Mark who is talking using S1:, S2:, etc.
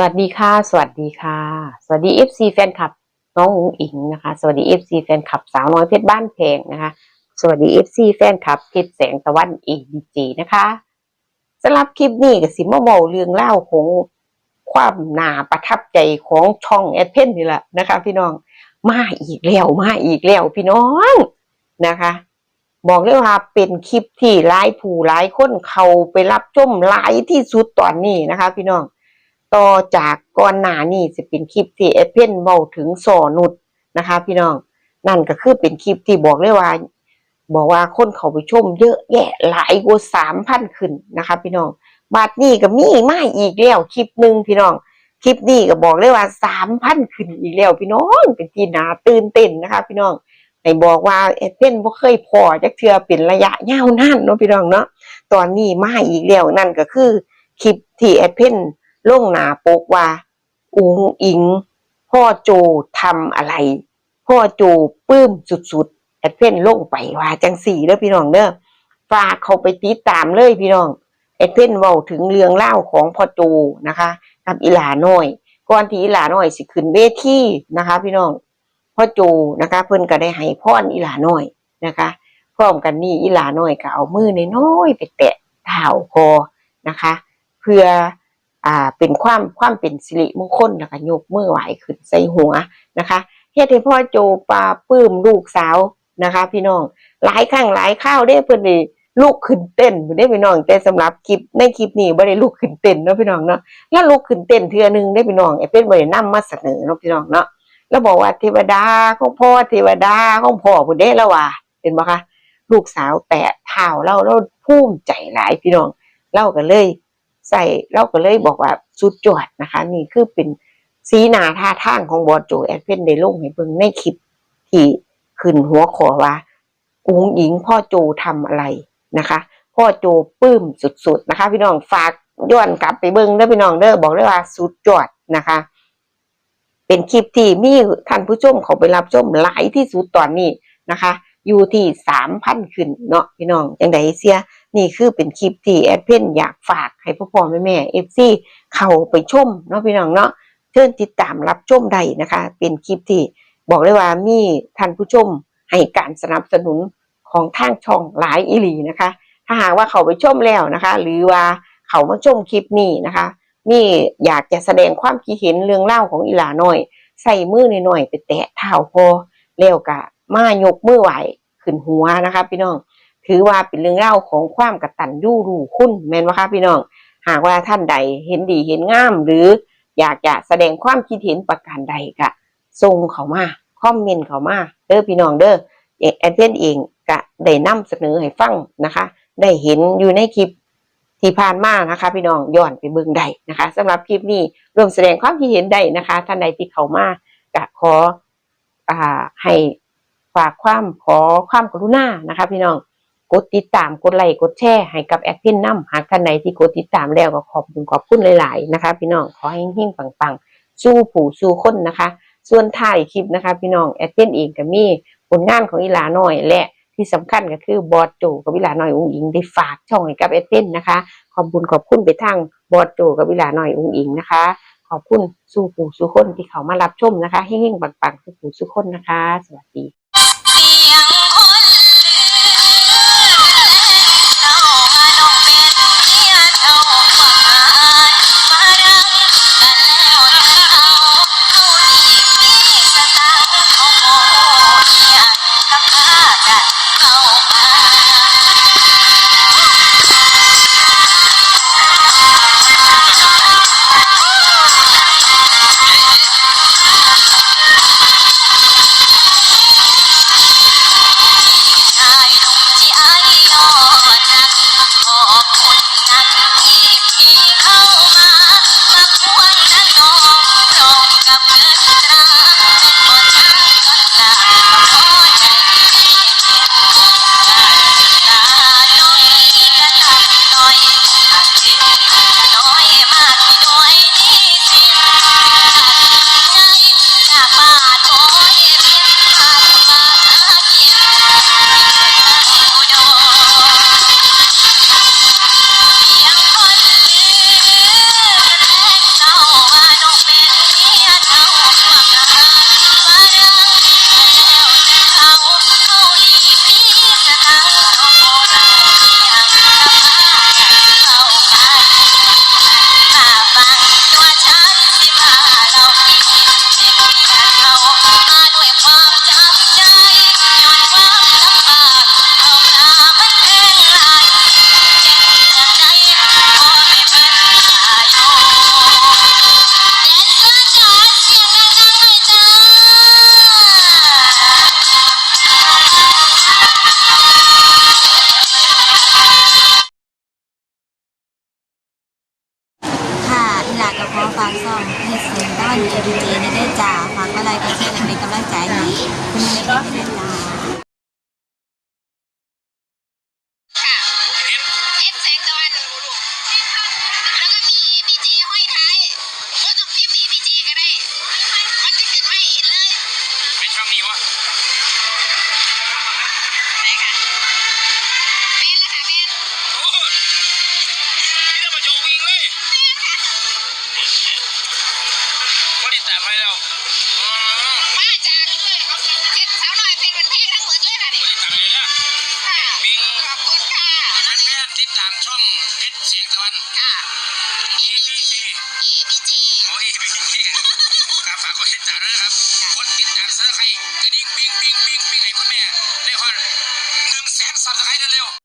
S1: สวัสดีค่ะ สวัสดีค่ะ สวัสดี FC แฟนคลับน้องอุ๋งอิงนะคะ สวัสดี FC แฟนคลับสาวน้อยเพชรบ้านแพงนะคะ สวัสดี FC แฟนคลับเพชรแสงตะวันเอดีจีนะคะสำหรับคลิปนี้ก็สิมาเมเรื่องเล่าของความน่าประทับใจของช่องแอดเพนนี่แหละนะคะ พี่น้องมาอีกแล้วมาอีกแล้วพี่น้องนะคะ บอกเลยว่าเป็นคลิปที่หลายผู้หลายคนเขาไปรับชมหลายที่สุดตอนนี้นะคะ พี่น้อง ต่อจากก่อนหน้านี้จะเป็นคลิปที่เอดเพนเว้าถึงสอนุดนะคะ พี่น้องนั่นก็คือเป็นคลิปที่บอกเลยว่า บอกว่าคนเขาไปชมเยอะแยะหลายกว่าสามพันขึ้นนะคะ พี่น้องบัดนี้ก็มีมาอีกแล้วคลิปหนึ่งพี่น้องคลิปนี้ก็บอกเลยว่าสามพันขึ้นอีกแล้วพี่น้องเป็นที่น่าตื่นเต้นนะคะ พี่น้องให้บอกว่าเอดเพนบ่เคยพอจักเทื่อเป็นระยะยาวนานเนาะพี่น้องเนาะตอนนี้มาอีกแล้วนั่นก็คือคลิปที่เอดเพน ลงหนาปกว่า อุงอิง พ่อโจทำอะไร พ่อโจปลื้มสุดๆแอดเพ่นลงไปว่าจังสี่เด้อพี่น้องเด้อฝากเขาไปติดตามเลยพี่น้องแอดเพ่นเว้าถึงเรื่องเล่าของพ่อโจนะคะกับอีหลาน้อยก่อนที่อีหลาน้อยสิขึ้นเวทีนะคะ พี่น้องพ่อโจนะคะ เพิ่นก็ได้ให้พรอีหลาน้อยนะคะพร้อมกันนี่อีหลาน้อยก็เอามือน้อยๆไปแตะเท้าคอนะคะ เพื่อ อ่าเป็นความความเป็นสิริมงคลแล้วก็ยกมือไหวขึ้นใส่หัวนะคะเฮ็ดให้พ่อโจปาปื้มลูกสาวนะคะ พี่น้องหลายครั้งหลายข้าวได้เพิ่อนได้ลูกขึ้นเต้นบ่ได้พี่น้องแต่สำหรับคลิปในคลิปนี้บ่ได้ลูกขึ้นเต้นเนาะพี่น้องเนาะแล้วลูกขึ้นเต้นเทือหนึงได้พี่น้องไอ้เป็นบ่ได้นำมาเสนอเนาะพี่น้องเนาะแล้วบอกว่าเทวดาของพ่อเทวดาของพ่อผู้เด้แล้วว่าเห็นบ่คะลูกสาวแตะเท้าเราเราภูมิใจหลายพี่น้องเราก็เลย ใส่เราก็เลยบอกว่าสุดยอดนะคะ นี่คือเป็นสีหนาท่าทางของบอสโจแอดเพนได้ลงให้เบิ่งในคลิปที่ขึ้นหัวขอว่าอุ้งอิงพ่อโจทำอะไรนะคะ พ่อโจปื้มสุดๆนะคะ พี่น้องฝากย้อนกลับไปเบิ่งเด้อพี่น้องเด้อบอกเลยว่าสุดยอดนะคะ เป็นคลิปที่มีท่านผู้ชมเขาไปรับชมหลายที่สุดตอนนี้นะคะ อยู่ที่สามพันขึ้นเนาะพี่น้องจังไดเสียนี่คือเป็นคลิปที่แอดเพนอยากฝากให้พ่อพ่อแม่แม่เอฟซีเข้าไปชมเนาะพี่น้องเนาะเชิญติดตามรับชมได้นะคะ เป็นคลิปที่บอกเลยว่ามีท่านผู้ชมให้การสนับสนุนของทางช่องหลายอีหลีนะคะ ถ้าหากว่าเขาไปชมแล้วนะคะ หรือว่าเขามาชมคลิปนี้นะคะนี่อยากจะแสดงความคิดเห็นเรื่องเล่าของอีหลาหน่อย ใส่มือหน่อยๆไปแตะเท้าพอแล้วกะมายกมือไหว ขึ้นหัวนะคะ พี่น้อง ถือว่าเป็นเรื่องเล่าของความกตัญญูรู้คุณแม่นว่าคะพี่น้อง หากว่าท่านใดเห็นดีเห็นงาม หรืออยากจะแสดงความคิดเห็นประการใดก็ส่งเขามาคอมเมนต์เขามาเด้อพี่น้องเด้อเอ่อแอดเวนเองก็ได้นำเสนอให้ฟังนะคะ ได้เห็นอยู่ในคลิปที่ผ่านมานะคะ พี่น้องย้อนไปเบิ่งได้นะคะสำหรับคลิปนี้ร่วมแสดงความคิดเห็นได้นะคะ ท่านใดที่เขามาก็ขออ่าให้ ฝากความขอความกรุณานะคะ พี่น้องกดติดตามกดไลค์กดแชร์ให้กับแอดพินน้ำหากท่านใดที่กดติดตามแล้วก็ขอบคุณขอบคุณหลาย ๆ นะคะ พี่น้องขอให้เฮงๆปังๆ สู้ผู้สู้คนนะคะ ส่วนท้ายคลิปนะคะ พี่น้องแอดพินเองก็มีผลงานของอีลาน้อยและที่สำคัญก็คือบอสโจกับอีลาน้อยอุ้งอิงได้ฝากช่องให้กับแอดพินนะคะ ขอบคุณขอบคุณไปทางบอสโจกับอีลาน้อยอุ้งอิงนะคะ ขอบคุณสู้ผู้สู้คนที่เขามารับชมนะคะเฮงๆปังๆสู้ผู้สู้คนนะคะ สวัสดี
S2: ใจนี้คุณแม่
S3: ก็
S4: ติดตามช่องเพชรเสียงตะวัน
S3: ค่ะ
S4: EBC
S3: EPG
S4: โอ้ย EBC ครับฝากกดติดตามด้วยนะครับกดติดตามเสื้อใครกระดิ่งปิ้งปิ้งปิ้งปิ้งให้คุณแม่ได้ฮอดหนึ่งแสนซับสไครต์เร็วๆ